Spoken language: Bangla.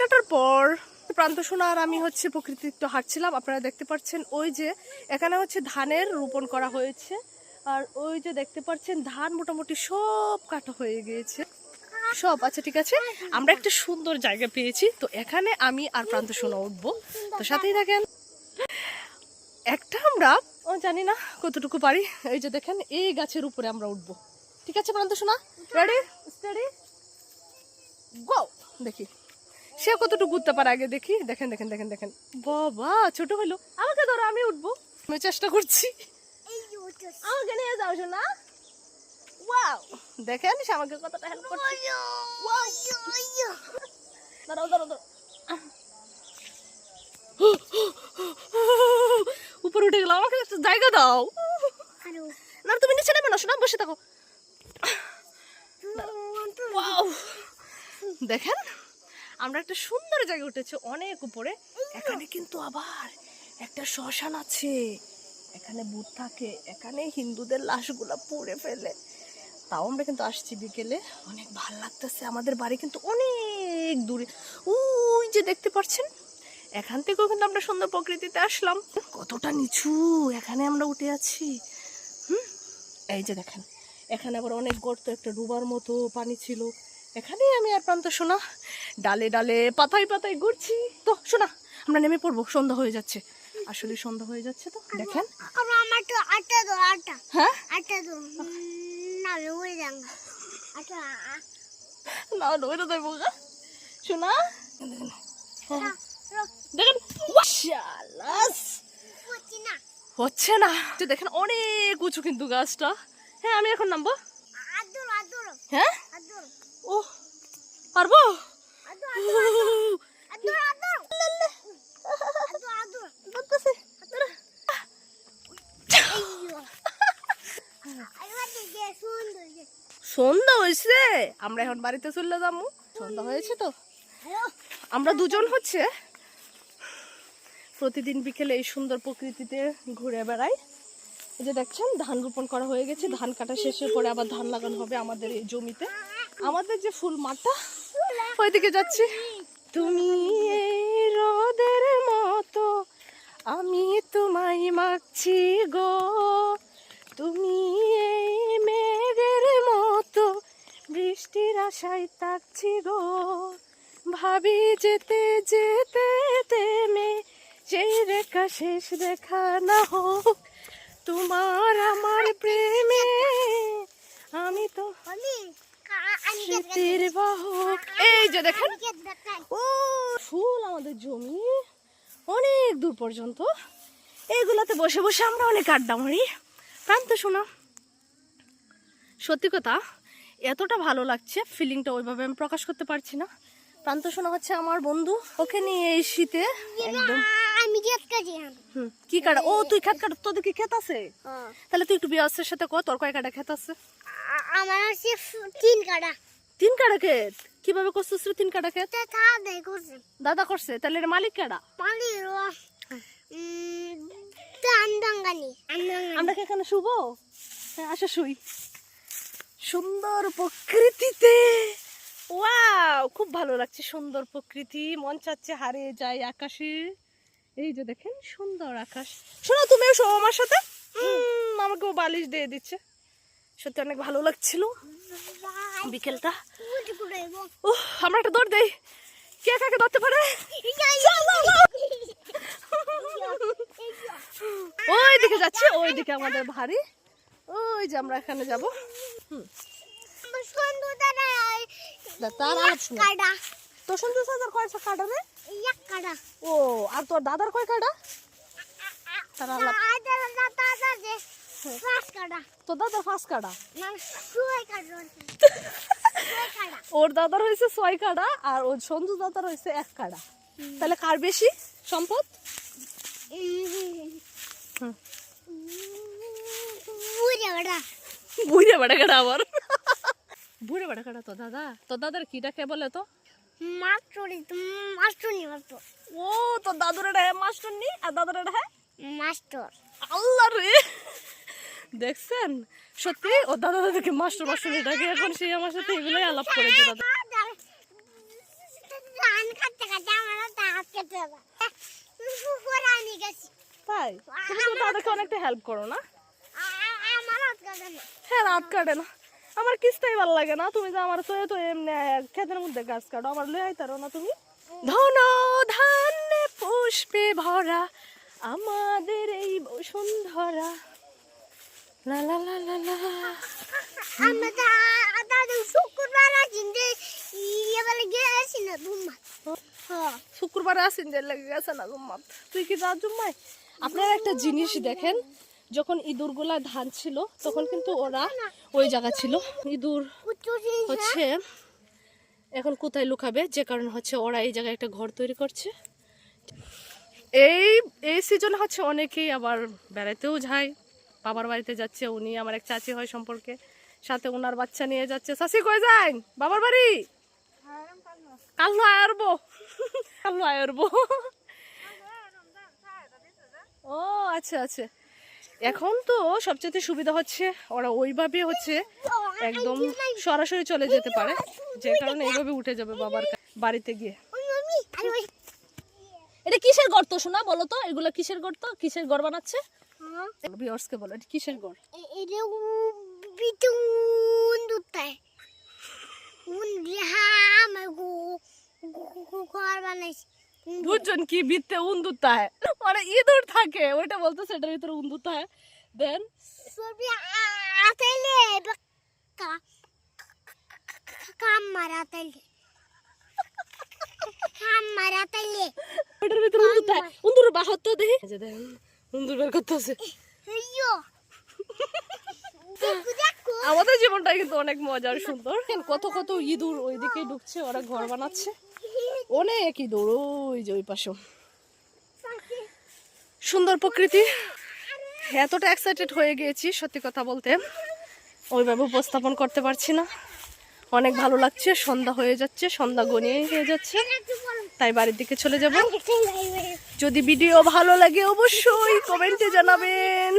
কাটার পর প্রান্ত সোনা আর আমি হচ্ছে প্রকৃতি একটু হাঁটছিলাম, আপনারা দেখতে পাচ্ছেন ওই যে এখানে হচ্ছে ধানের রোপণ করা হয়েছে, আর ওই যে দেখতে পাচ্ছেন ধান মোটামুটি সব কাটা হয়ে গিয়েছে। সব আচ্ছা ঠিক আছে, আমরা একটা সুন্দর জায়গা পেয়েছি, তো এখানে আমি আর প্রান্ত সোনা উঠবো। তো সাথেই থাকেন। একটা আমরা, ও জানি না কতটুকু পারি, এই যে দেখেন, এই গাছের উপরে আমরা উঠবো। ঠিক আছে প্রান্ত সোনা? রেডি স্টাডি গো দেখি। সে কতটুকু উঠতে পারে আগে দেখি? দেখেন দেখেন দেখেন দেখেন। বাবা, ছোট হলো। আমাকে ধরো, আমি উঠবো। আমি চেষ্টা করছি। আমাকে নিয়ে যাও শোনা ওয়াও। দেখেন সে আমাকে কতটা হেল্প করছে? দাঁড়াও দাঁড়াও দাঁড়াও। উপরে উঠে গেলাম। আমাকে জায়গা দাও। না, তুমি নিচে নেবে না শোনা বসে থাকো! দেখেন। আমরা একটা সুন্দর জায়গায় উঠেছি, অনেক উপরে। এখানে কিন্তু আবার একটা শ্মশান আছে। এখানে ভূত থাকে, এখানে হিন্দুদের লাশগুলা পুড়ে ফেলে। তাও আমরা কিন্তু আসছি বিকেলে। অনেক ভালো লাগতেছে, আমাদের বাড়ি কিন্তু অনেক দূরে। ওই যে দেখতে পাচ্ছেন? এখান থেকেও কিন্তু আমরা সুন্দর প্রকৃতিতে আসলাম। কতটা নিচু এখানে আমরা উঠে আছি। হুম? এই যে দেখেন, এখানে আবার অনেক গর্ত, একটা ডুবার মতো পানি ছিল। এখানেই আমি আর প্রান্ত শোনা। ডালে ডালে পাতায় পাতায় ঘুরছি। তো শোনা আমরা নেমে পড়ব সন্ধ্যা হয়ে যাচ্ছে। আসলে সন্ধ্যা হয়ে যাচ্ছে তো দেখেন। আমার তো আটা দো আটা। হ্যাঁ? আটা দো না লুই যাং আটা না ওইটা দেবো শোনা। হ্যাঁ দেখেন হচ্ছে না। হচ্ছে না। যে দেখেন অনেক উঁচু কিন্তু গাছটা। হ্যাঁ আমি এখন নামবো। হ্যাঁ? ও পারব? সন্ধ্যা হয়েছে। আমরা এখন বাড়িতে চলে যাব। সন্ধ্যা হয়েছে তো। আমরা দুজন হচ্ছে। প্রতিদিন বিকেলে এই সুন্দর প্রকৃতিতে ঘুরে বেড়াই। এই যে দেখছেন ধান রোপণ করা হয়ে গেছে। ধান কাটা শেষের পরে আবার ধান লাগানো হবে আমাদের এই জমিতে। আমাদের যে ফুল মাঠটা ওইদিকে যাচ্ছি। তুমি রোদের মতো আমি তোমায় মাখছি গো। তুমি এই মেঘের মতো বৃষ্টির আশায় তাকছি গো। ভাবি যেতে যেতে তেমে সেই রেখা শেষ দেখা না হোক। তোমার আমার প্রেমে আমি তো আমি স্মৃতির বাহক এই যে দেখেন। ও ফুল আমাদের জমি। অনেক দূর পর্যন্ত। এইগুলোতে বসে বসে আমরা অনেক আড্ডা মারি। প্রান্ত শোনা। সত্যি কথা এতটা ভালো লাগছে। ফিলিংটা ওইভাবে আমি প্রকাশ করতে পারছি না। প্রান্ত শোনা হচ্ছে আমার বন্ধু। ওকে নিয়ে এই শীতে একদম আমি কাজি হুম, কি কাটা? ও তুই খেত কাটা তোদের কি খেত আছে? হ্যাঁ। তাহলে তুই একটু বিয়াসের সাথে কর তোর কয় কাটা খেত আছে? আমার আছে তিন কাটা। তিন কাটা খেত? কীভাবে করছিস রে তিন কাটা খেত? দাদা করছে তাহলে এর মালিক কাটা দান দাঙ্গানি আমরা কি এখানে শুভ হ্যাঁ আসা শুই। সুন্দর প্রকৃতিতে। ওয়াও খুব ভালো লাগছে সুন্দর প্রকৃতি মন চাচ্ছে হারিয়ে যায় আকাশে। এই যে দেখেন সুন্দর আকাশ। শোনো তুমিও শো আমার সাথে। উম, আমাকেও বালিশ দিয়ে দিচ্ছে। সত্যি অনেক ভালো লাগছিল বিকেলটা। ও আমরা একটা দৌড় দেই। কে কাকে ধরতে পারে। ওই দিকে যাচ্ছে ওই দিকে আমাদের ভারী। ওই যে আমরা এখানে যাব। যাব তার আওয়াজ শোনা কয় কাটা রে এক কাটা ও আর তোর দাদার কয় কাটা তারা আলাপ দাদার কাটা ওর দাদার হয়েছে ছয় কাটা আর ওর সঞ্জু দাদার হয়েছে এক কাটা তাহলে কার বেশি সম্পদ। বুঝে বুড়ে বেড়া কাটা আবার বুড়ে বেড়া কাটা তো দাদা? তো দাদার কিটা কে বলে তো? মাস্টরি মাস্টরি মাস্টর ও তোর দাদুর এটা হ্যাঁ মাস্টার নি আর দাদুর এটা হ্যাঁ মাস্টর। আল্লাহ রে! দেখছেন? সত্যি ও দাদা দাদাকে মাস্টার মাস্টার এটাকে এখন সে আমার সাথে এগুলোই আলাপ করেছে দাদা। তাই? তুমি তো তাদেরকে অনেকটা হেল্প করো না? হ্যাঁ রাত কাটে না। আমার কিস্তাই ভালো লাগে না। তুমি যে আমার তো তো এমনি ক্ষেতের মধ্যে গাছ কাটো আমার লয়ে আইতারো না তুমি? ধন ধান্যে পুষ্পে ভরা আমাদের এই বসুন্ধরা। লা লা লা লা লা। আমরা দাদু শুক্রবার আছি যে ইয়ে বলে গেছি না হ্যাঁ শুক্রবারে আসেন যে লেগে গেছে না জুম্মাত তুই কি যা জুম্মাই আপনারা একটা জিনিস দেখেন যখন ইঁদুরগুলা ধান ছিল, তখন কিন্তু ওরা ওই জায়গা ছিল। ইঁদুর হচ্ছে এখন কোথায় লুকাবে? যে কারণে হচ্ছে ওরা এই জায়গায় একটা ঘর তৈরি করছে। এই এই সিজনে হচ্ছে অনেকেই আবার বেড়াতেও যায়। বাবার বাড়িতে যাচ্ছে, উনি আমার এক চাচি হয় সম্পর্কে। সাথে ওনার বাচ্চা নিয়ে যাচ্ছে। শাসি কই যাই? বাবার বাড়ি? কাল্লু আয়ারবো কাল্লু আয়ারবো ও আচ্ছা আচ্ছা। এখন তো সবচেয়ে সুবিধা হচ্ছে ওরা ওইভাবে হচ্ছে একদম সরাসরি চলে যেতে পারে। যে কারণে এইভাবে উঠে যাবে বাবার বাড়িতে গিয়ে। এটা কিসের গর্ত শোনা বলো তো? এগুলো কিসের গর্ত? কিসের গড় বানাচ্ছে? ভিউয়ার্সকে বলো এটা কিসের গড় এটা বিটুন দুটাই উন হাম গো ঘর বানাইছি বুঝছেন কি বিত্তে উন্দুতা হয় মানে ইঁদুর থাকে ওইটা বলতো সেটার ভিতরে উন্দুতা হয় দেন সবি আতাইলে কা কাম মারাতাইলে কাম মারাতাইলে ওইটার ভিতরে উন্দুতা হয় উন্দুর বাহত দেখি। যে দেখেন উন্দুর বের করতেছে। দেখো আমাদের জীবনটা কিন্তু অনেক মজার সুন্দর। কত কত ইঁদুর ওইদিকে ঢুকছে ওরা ঘর বানাচ্ছে। অনেক ইঁদুর ওই যে ওই পাশে সুন্দর প্রকৃতি। এতটা এক্সাইটেড হয়ে গিয়েছি সত্যি কথা বলতে। ওইভাবে উপস্থাপন করতে পারছি না। অনেক ভালো লাগছে সন্ধ্যা হয়ে যাচ্ছে সন্ধ্যা গনিয়ে হয়ে যাচ্ছে। তাই বাড়ির দিকে চলে যাব। যদি ভিডিও ভালো লাগে অবশ্যই কমেন্টে জানাবেন।